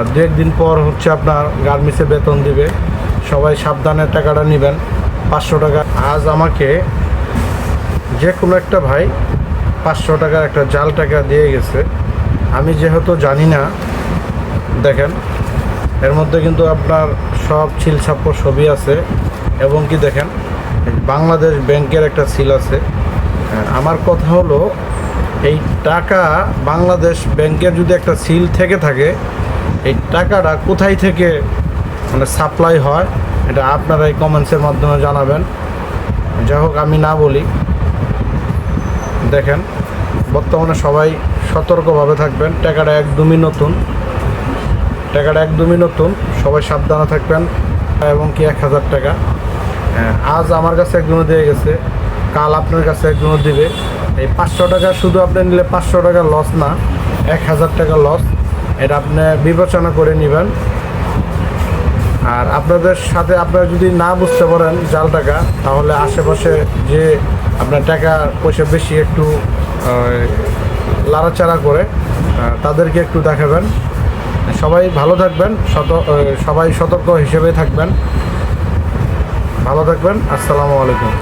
আর দু একদিন পর হচ্ছে আপনার গার্মেন্টসে বেতন দিবে। সবাই সাবধানে টাকাটা নেবেন, পাঁচশো টাকা। আজ আমাকে যে কোনো একটা ভাই পাঁচশো টাকার একটা জাল টাকা দিয়ে গেছে। আমি যেহেতু জানি না, দেখেন, এর মধ্যে কিন্তু আপনার সব ছিল ছাপ্পর ছবি আছে এবং কি দেখেন, বাংলাদেশ ব্যাংকের একটা সিল আছে। আমার কথা হলো, এই টাকা বাংলাদেশ ব্যাংকের যদি একটা সিল থেকে থাকে এই টাকাটা কোথায় থেকে মানে সাপ্লাই হয় এটা আপনারা এই কমেন্টসের মাধ্যমে জানাবেন। যাই হোক আমি না বলি। দেখেন বর্তমানে সবাই সতর্কভাবে থাকবেন। টাকাটা একদমই নতুন। টাকাটা একদমই নতুন। সবাই সাবধানে থাকবেন। এবং কি এক হাজার টাকা। হ্যাঁ, আজ আমার কাছে একজনও দিয়ে গেছে। কাল আপনার কাছে একজনও দিবে। এই পাঁচশো টাকা শুধু আপনি নিলে পাঁচশো টাকা লস না এক হাজার টাকা লস এটা আপনি বিবেচনা করে নেবেন। আর আপনাদের সাথে আপনারা যদি না বুঝতে পারেন জাল টাকা, তাহলে আশেপাশে যে আপনার টাকা পয়সা বেশি একটু লাড়াচাড়া করে তাদেরকে একটু দেখাবেন। সবাই ভালো থাকবেন সত সবাই সতর্ক হিসেবে থাকবেন। ভালো থাকবেন, আসসালামু আলাইকুম।